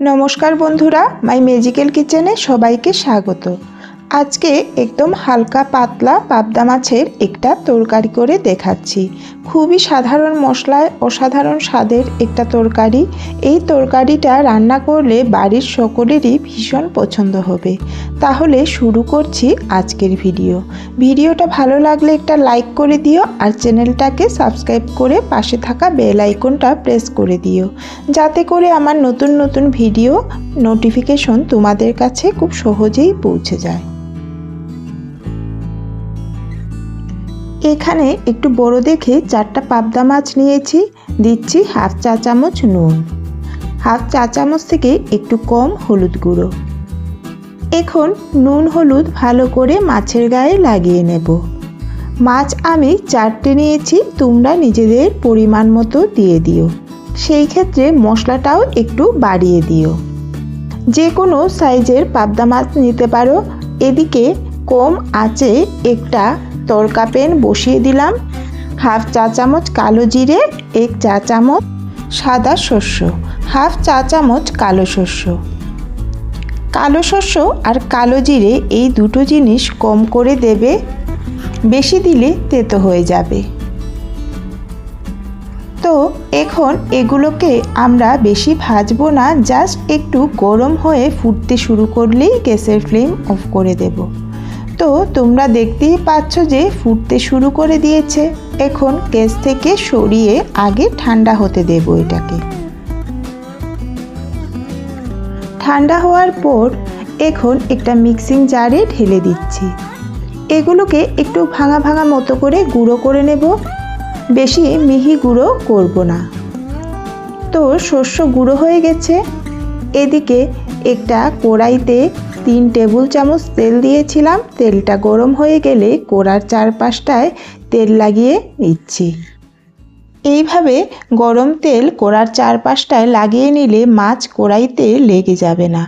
নমস্কার বন্ধুরা, মাই মেজিক্যাল কিচেনে সবাইকে স্বাগত। আজকে একদম হালকা পাতলা পাবদা মাছের একটা তরকারি করে দেখাচ্ছি। খুবই সাধারণ মশলায় অসাধারণ স্বাদের একটা তরকারি। এই তরকারিটা রান্না করলে বাড়ির সকলেরই ভীষণ পছন্দ হবে। তাহলে শুরু করছি আজকের ভিডিও। ভিডিওটা ভালো লাগলে একটা লাইক করে দিও আর চ্যানেলটাকে সাবস্ক্রাইব করে পাশে থাকা বেল আইকনটা প্রেস করে দিও। যাতে করে আমার নতুন নতুন ভিডিও নোটিফিকেশন তোমাদের কাছে খুব সহজেই পৌঁছে যায়। এখানে একটু বড় দেখে চারটা পাবদা মাছ নিয়েছি। দিচ্ছি হাফ চা চামচ নুন। হাফ চা চামচ থেকে একটু কম হলুদ গুঁড়ো। এখন নুন হলুদ ভালো করে মাছের গায়ে লাগিয়ে নেব। মাছ আমি চারটে নিয়েছি, তোমরা নিজেদের পরিমাণ মতো দিয়ে দিও। সেই ক্ষেত্রে মশলাটাও একটু বাড়িয়ে দিও। যে কোনো সাইজের পাবদা মাছ নিতে পারো। এদিকে কম আঁচে একটা তরকা প্যান বসিয়ে দিলাম। হাফ চা চামচ কালো জিরে, এক চা চামচ সাদা শস্য হাফ চা চামচ কালো শস্য কালো শস্য আর কালো জিরে এই দুটো জিনিস কম করে দেবে, বেশি দিলে তেতো হয়ে যাবে। তো এখন এগুলোকে আমরা বেশি ভাজবো না, জাস্ট একটু গরম হয়ে ফুটতে শুরু করলেই গ্যাসের ফ্লেম অফ করে দেব। তো তোমরা দেখতেই পাচ্ছ যে ফুটতে শুরু করে দিয়েছে। এখন গ্যাস থেকে সরিয়ে আগে ঠান্ডা হতে দেব এটাকে। ঠান্ডা হওয়ার পর এখন একটা মিক্সিং জারে ঢেলে দিচ্ছি। এগুলোকে একটু ভাঙা ভাঙা মতো করে গুঁড়ো করে নেব। বেশি মিহি গুঁড়ো করব না। তো শস্য গুঁড়ো হয়ে গেছে। এদিকে একটা কড়াইতে তিন টেবিল চামচ তেল দিয়েছিলাম। তেলটা গরম হয়ে গেলে কোড়ার চারপাশটায় তেল লাগিয়ে নিচ্ছি। এইভাবে গরম তেল কোড়ার চারপাশটায় লাগিয়ে নিলে মাছ কড়াইতে লেগে যাবে না।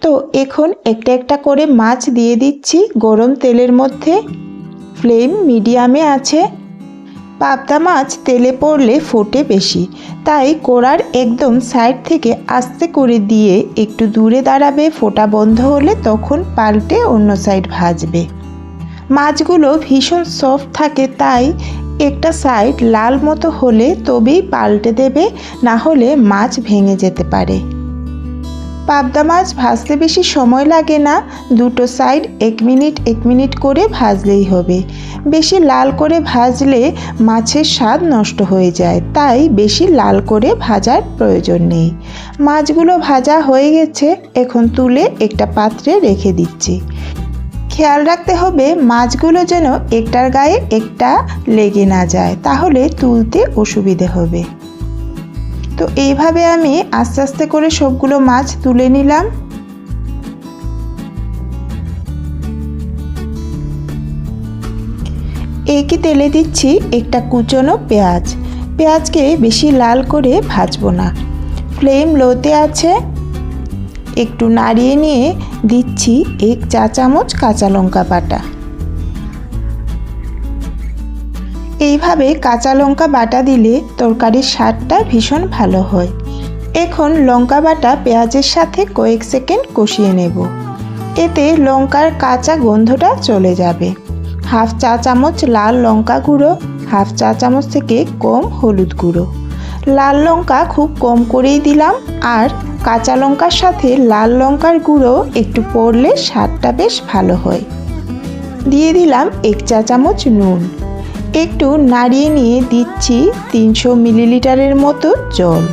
তো এখন একটা একটা করে মাছ দিয়ে দিচ্ছি গরম তেলের মধ্যে। ফ্লেম মিডিয়ামে আছে। পাবদা মাছ তেলে পড়লে ফোটে বেশি, তাই কোড়ার একদম সাইড থেকে আস্তে করে দিয়ে একটু দূরে দাঁড়াবে, ফোটা বন্ধ হলে তখন পাল্টে অন্য সাইড ভাজবে। মাছগুলো ভীষণ সফট থাকে, তাই একটা সাইড লাল মতো হলে তবেই পাল্টে দেবে, না হলে মাছ ভেঙে যেতে পারে। পাবদা মাছ ভাজতে বেশি সময় লাগে না। দুটো সাইড এক মিনিট এক মিনিট করে ভাজলেই হবে। বেশি লাল করে ভাজলে মাছের স্বাদ নষ্ট হয়ে যায়, তাই বেশি লাল করে ভাজার প্রয়োজন নেই। মাছগুলো ভাজা হয়ে গেছে, এখন তুলে একটা পাত্রে রেখে দিচ্ছি। খেয়াল রাখতে হবে মাছগুলো যেন একটার গায়ে একটা লেগে না যায়, তাহলে তুলতে অসুবিধে হবে। তো এইভাবে আমি আস্তে আস্তে করে সবগুলো মাছ তুলে নিলাম। একই তেলে দিচ্ছি একটা কুচনো পেঁয়াজ। পেঁয়াজকে বেশি লাল করে ভাজবো না। ফ্লেম লোতে আছে। একটু নাড়িয়ে নিয়ে দিচ্ছি এক চা চামচ কাঁচা লঙ্কা বাটা। এইভাবে কাঁচা লঙ্কা বাটা দিলে তরকারির স্বাদটা ভীষণ ভালো হয়। এখন লঙ্কা বাটা পেঁয়াজের সাথে কয়েক সেকেন্ড কষিয়ে নেব। এতে লঙ্কার কাঁচা গন্ধটা চলে যাবে। হাফ চা চামচ লাল লঙ্কা গুঁড়ো, হাফ চা চামচ থেকে কম হলুদ গুঁড়ো। লাল লঙ্কা খুব কম করেই দিলাম আর কাঁচা লঙ্কার সাথে লাল লঙ্কার গুঁড়ো একটু পড়লে স্বাদটা বেশ ভালো হয়। দিয়ে দিলাম এক চা চামচ নুন। একটু নাড়িয়ে নিয়ে দিচ্ছি তিনশো মিলিলিটারের মতো জল।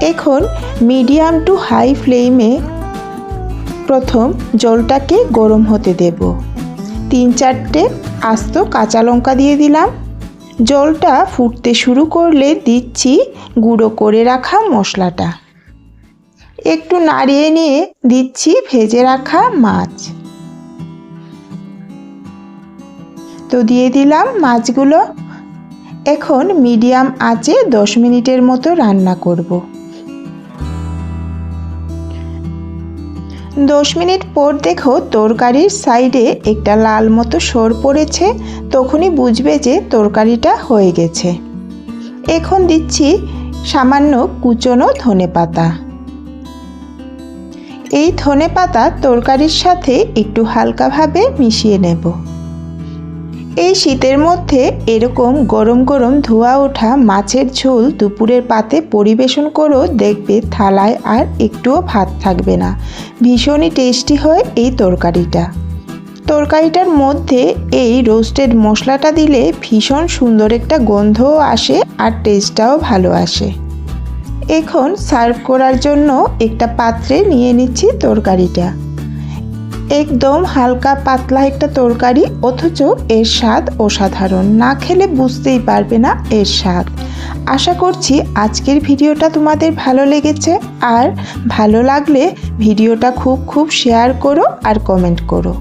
এখন মিডিয়াম টু হাই ফ্লেমে প্রথম জলটাকে গরম হতে দেব। তিন চারটে আস্ত কাঁচা লঙ্কা দিয়ে দিলাম। জলটা ফুটতে শুরু করলে দিচ্ছি গুঁড়ো করে রাখা মশলাটা। একটু নাড়িয়ে নিয়ে দিচ্ছি ভেজে রাখা মাছ। তো দিয়ে দিলাম মাছগুলো। এখন মিডিয়াম আঁচে দশ মিনিটের মতো রান্না করব। দশ মিনিট পর দেখো তরকারির সাইডে একটা লাল মতো সর পড়েছে, তখনই বুঝবে যে তরকারিটা হয়ে গেছে। এখন দিচ্ছি সামান্য কুচনো ধনে পাতা। এই ধনে পাতা তরকারির সাথে একটু হালকাভাবে মিশিয়ে নেব। এই শীতের মধ্যে এরকম গরম গরম ধোয়া ওঠা মাছের ঝোল দুপুরের পাতে পরিবেশন করো দেখবে থালায় আর একটুও ভাত থাকবে না। ভীষণই টেস্টি হয় এই তরকারিটা। তরকারিটার মধ্যে এই রোস্টেড মশলাটা দিলে ভীষণ সুন্দর একটা গন্ধও আসে আর টেস্টটাও ভালো আসে। এখন সার্ভ করার জন্য একটা পাত্রে নিয়ে নিচ্ছি তরকারিটা। একদম হালকা পাতলা একটা তরকারি, অথচ এর স্বাদ অসাধারণ। না খেলে বুঝতেই পারবে না এর স্বাদ। আশা করছি আজকের ভিডিওটা তোমাদের ভালো লেগেছে। আর ভালো লাগলে ভিডিওটা খুব খুব শেয়ার করো আর কমেন্ট করো।